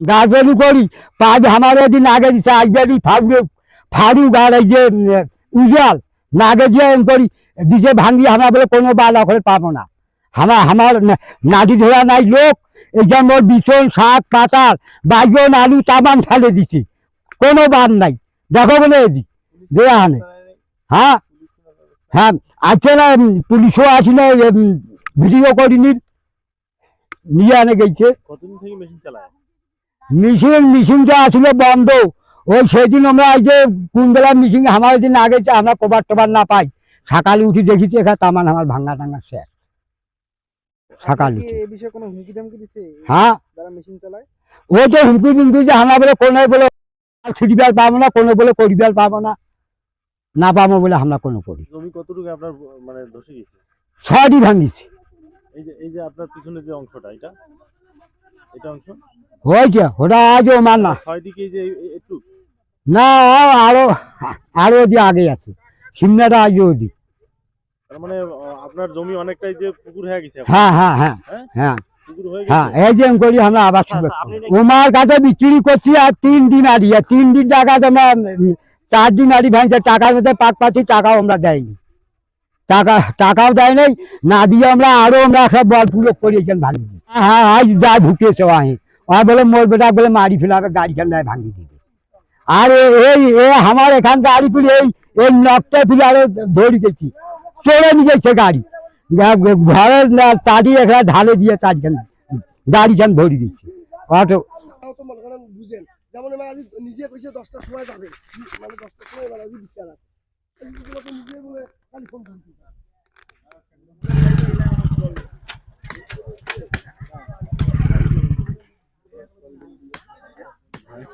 গাছবাড়ি করি, পাঁচ আমার দিন আগে দিচ্ছে আজবাড়ি ফাড়ু ফাড়ু গাড় এই যে উজাল, নাগে করি, দিছে ভাঙি আমরা বলে কোনো বাল করে পাবো না। আমার আমার নাদি ধরা নাই লোক, এই যেমন বিছন, শাক পাতার বাইগন আলু, তামাম ফেলে দিছি। কোনো বাদ নাই। দেখো বলে এদি দেয়া আনে। হ্যাঁ? হ্যাঁ আছে না পুলিশও পুলিশও না ভিডিও করিনি। নিয়ে আনে গেছে। কতদিন থেকে মেশিন চালায়? মিশিং মিশিংটা আসলে বন্ধ। ওই সেদিন আমরা এই যে কোন বেলা মিশিং আমার দিন আগে যে আমরা কবার টবার না পাই সকালে উঠি দেখিছি এখানে তামান আমার ভাঙ্গা টাঙ্গা শেষ। সকালে হ্যাঁ। ও তো হুমকি যে আমরা বলে কোনো বলে পাবো না কোনো বলে পাবো না না পাবো বলে আমরা কোনো করি। জমি কতটুকু আপনার মানে ধসে গেছে? ছয়টি ভাঙিছি। এই যে এই যে আপনার পিছনে যে অংশটা এটা? এটা অংশ? হয়েছে ওটা আজও আমার না। না আরও আরও যে আগে আছে। সিমনাটা আজও তার মানে আপনার জমি অনেকটাই যে পুকুর হয়ে গেছে হ্যাঁ হ্যাঁ হ্যাঁ হ্যাঁ? হ্যাঁ। পুকুর হয়ে হ্যাঁ গেছে এই যে করি আমরা আবার শুরু আচ্ছা, ওমার কাছে বিক্রি করছি আর তিন দিন আদি আর তিন দিন টাকা উম, চার দিন আদি ভাঙছে। টাকার মধ্যে পাক পাচ্ছি টাকাও আমরা দেয়নি। টাকা টাকাও দেয় নাই না দিয়ে আমরা আরও আমরা সব বল পুরো করিয়েছেন ভাঙি হ্যাঁ আজ যা ঢুকেছে আহে আর বলে, মোর বেটা বলে মারি ফেলাবে গাড়ি খান্দায় ভাঙি দিবে। আর এই আমার এখান গাড়ি পুলে এই এই নকটা পুলে আরও ধরে গেছি চলে নিয়ে গেছে গাড়ি। ঘরের চারি এখানে ঢালে দিয়ে চারখান গাড়ি খান ধরে দিচ্ছি অটো মনে যেমন আজ নিজে কইছে দশটার সময় যাবে। মানে দশটার সময় দিচ্ছে তো নিজে বলে খালি ফোন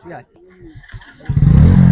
Yes.